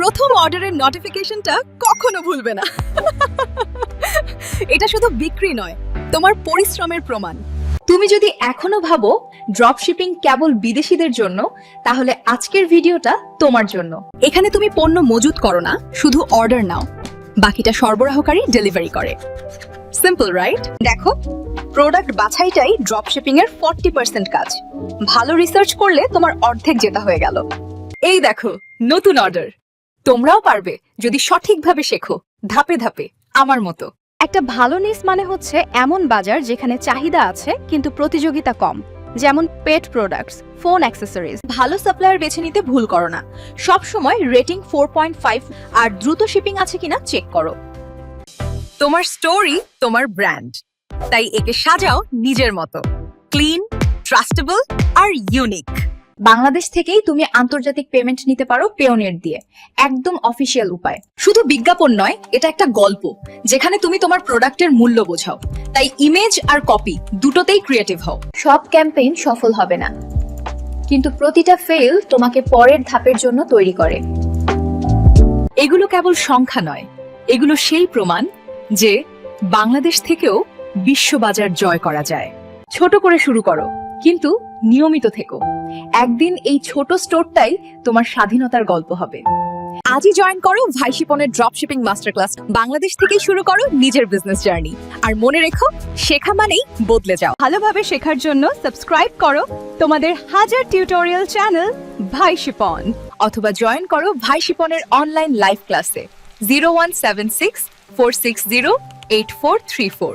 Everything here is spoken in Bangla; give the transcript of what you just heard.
প্রথম অর্ডারের নোটিফিকেশনটা কখনো ভুলবে না। এটা শুধু বিক্রি নয়, তোমার পরিশ্রমের প্রমাণ। তুমি যদি এখনও ভাবো ড্রপ শিপিং কেবল বিদেশিদের জন্য, তাহলে আজকের ভিডিওটা তোমার জন্য। এখানে তুমি পণ্য মজুত করো না, শুধু অর্ডার নাও। বাকিটা সরবরাহকারী ডেলিভারি করে। সিম্পল রাইট দেখো প্রোডাক্ট বাছাইটাই ড্রপ শিপিং এর ফর্টি পার্সেন্ট কাজ। ভালো রিসার্চ করলে তোমার অর্ধেক যেটা হয়ে গেল। এই দেখো, নতুন অর্ডার তোমরাও পারবে যদি সঠিকভাবে শেখো ধাপে ধাপে আমার মতো। একটা ভালো নিস মানে হচ্ছে এমন বাজার যেখানে চাহিদা আছে কিন্তু প্রতিযোগিতা কম যেমন পেট প্রোডাক্টস ফোন অ্যাক্সেসরিজ। ভালো সাপ্লায়ার বেছে নিতে ভুল করো না। সব সময় রেটিং ফোর পয়েন্ট ফাইভ আর দ্রুত শিপিং আছে কিনা চেক করো। তোমার স্টোরি তোমার ব্র্যান্ড। তাই একে সাজাও নিজের মতো। ক্লিন ট্রাস্টেবল আর ইউনিক। বাংলাদেশ থেকেই তুমি আন্তর্জাতিক পেমেন্ট নিতে পারো পেওনিয়ার দিয়ে। একদম অফিসিয়াল উপায়। শুধু বিজ্ঞাপন নয়, এটা একটা গল্প, যেখানে তুমি তোমার প্রোডাক্টের মূল্য বোঝাও। তাই ইমেজ আর কপি দুটোতেই ক্রিয়েটিভ হও। সব ক্যাম্পেইন সফল হবে না। কিন্তু প্রতিটা ফেল তোমাকে পরের ধাপের জন্য তৈরি করে। এগুলো কেবল সংখ্যা নয়, এগুলো সেই প্রমাণ যে বাংলাদেশ থেকেও বিশ্ববাজার জয় করা যায়। ছোট করে শুরু করো, কিন্তু নিয়মিত থেকো। একদিন এই ছোট স্টোরটাই তোমার স্বাধীনতার গল্প হবে। আজই জয়েন করো ভাইশিপনের drop shipping master class Bangladesh থেকেই শুরু করো নিজের বিজনেস জার্নি আর মনে রেখো, শেখা মানেই বদলে যাও। ভালোভাবে শেখার জন্য সাবস্ক্রাইব করো তোমাদের হাজার টিউটোরিয়াল চ্যানেল ভাইশিপন অথবা জয়েন করো ভাইশিপনের অনলাইন লাইভ ক্লাসে zero one seven six four six zero eight four three four